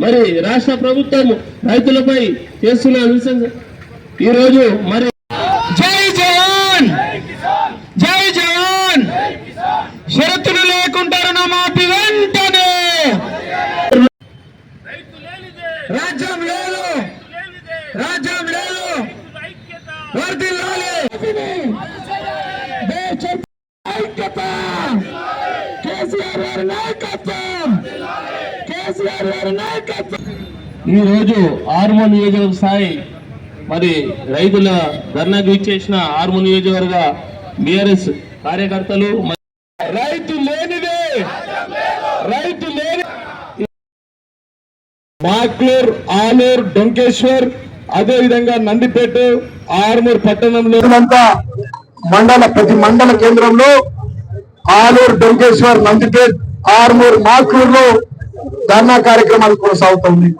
మరి రాష్ట్ర ప్రభుత్వం రైతులపై చేస్తున్న ఈ ఈరోజు మరి రాజ్యం లేదు. రాజ్యం లేదు. దేశం ఐక్యత. కేసీఆర్ గారి నాయకత్వం. కేసీఆర్ గారి నాయకత్వం. ఈ రోజు ఆర్మో నియోజకవర్గ స్థాయి మరి రైతుల ధర్నాకు ఇచ్చేసిన ఆర్మో నియోజకవర్గ బీఆర్ఎస్ కార్యకర్తలు రైతు మాక్లూర్ ఆలూర్ డొంకేశ్వర్ అదే విధంగా నందిపేట ఆర్మూర్ పట్టణంలో మండల ప్రతి మండల కేంద్రంలో ఆలూర్ డొంకేశ్వర్ నందిపేట్ ఆర్మూర్ మాక్లూరులో ధర్నా కార్యక్రమాలు కొనసాగుతుంది.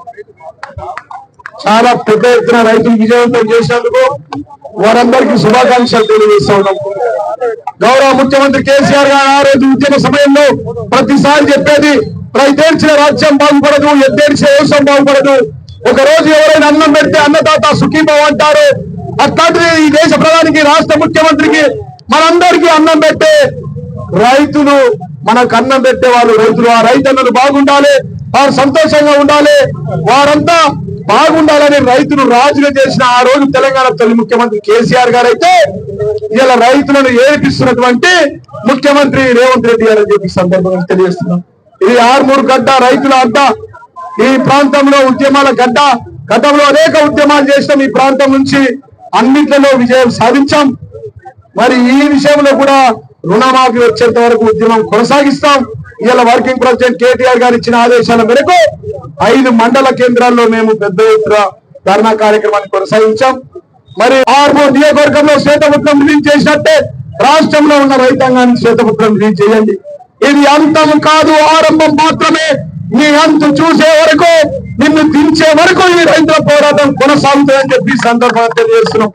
చాలా పెద్ద ఎత్తున రైతులు విజయవంతం చేసినందుకు వారందరికీ శుభాకాంక్షలు తెలియజేస్తా ఉన్నాం. గౌరవ ముఖ్యమంత్రి కేసీఆర్ గారు ఆ రోజు ఉద్యమ సమయంలో ప్రతిసారి చెప్పేది రైతేడ్చిన రాజ్యం బాగుపడదు ఎద్దేడ్చిన వ్యవసాయం బాగుపడదు. ఒక రోజు ఎవరైనా అన్నం పెడితే అన్నదాత సుఖీభావం అంటారు. అట్లాంటిది ఈ దేశ ప్రధానికి రాష్ట్ర ముఖ్యమంత్రికి మనందరికీ అన్నం పెట్టే రైతులు మనకు అన్నం పెట్టే వాళ్ళు రైతులు. ఆ రైతన్నలు బాగుండాలి వారు సంతోషంగా ఉండాలి వారంతా బాగుండాలని రైతులు రాజుగా చేసిన ఆ రోజు తెలంగాణ తొలి ముఖ్యమంత్రి కేసీఆర్ గారు అయితే ఇలా రైతులను ఏడిపిస్తున్నటువంటి ముఖ్యమంత్రి రేవంత్ రెడ్డి గారు అని చెప్పి సందర్భంగా తెలియజేస్తున్నాం. ఇది ఆర్మూరు గడ్డ రైతుల అడ్డ ఈ ప్రాంతంలో ఉద్యమాల గడ్డ గతంలో అనేక ఉద్యమాలు చేసినాం ఈ ప్రాంతం నుంచి. అన్నిట్లలో విజయం సాధించాం. మరి ఈ విషయంలో కూడా రుణమాఫీ వచ్చేంత వరకు ఉద్యమం కొనసాగిస్తాం. ఇవాళ వర్కింగ్ ప్రెసిడెంట్ కేటీఆర్ గారు ఇచ్చిన ఆదేశాల మేరకు ఐదు మండల కేంద్రాల్లో మేము పెద్ద ఎత్తున ధర్నా కార్యక్రమాన్ని కొనసాగించాం. మరి ఆర్మూర్ నియోజకవర్గంలో శ్వేతపుత్రం రిలీజ్ చేసినట్టే రాష్ట్రంలో ఉన్న రైతాంగాన్ని శ్వేతపుత్రం రిలీజ్ చేయండి. ఇది అంతం కాదు ఆరంభం మాత్రమే. నీ అంతు చూసే వరకు నిన్ను దించే వరకు ఈ రైతుల పోరాటం కొనసాగుతుందని చెప్పి సందర్భంగా తెలియజేస్తున్నాం.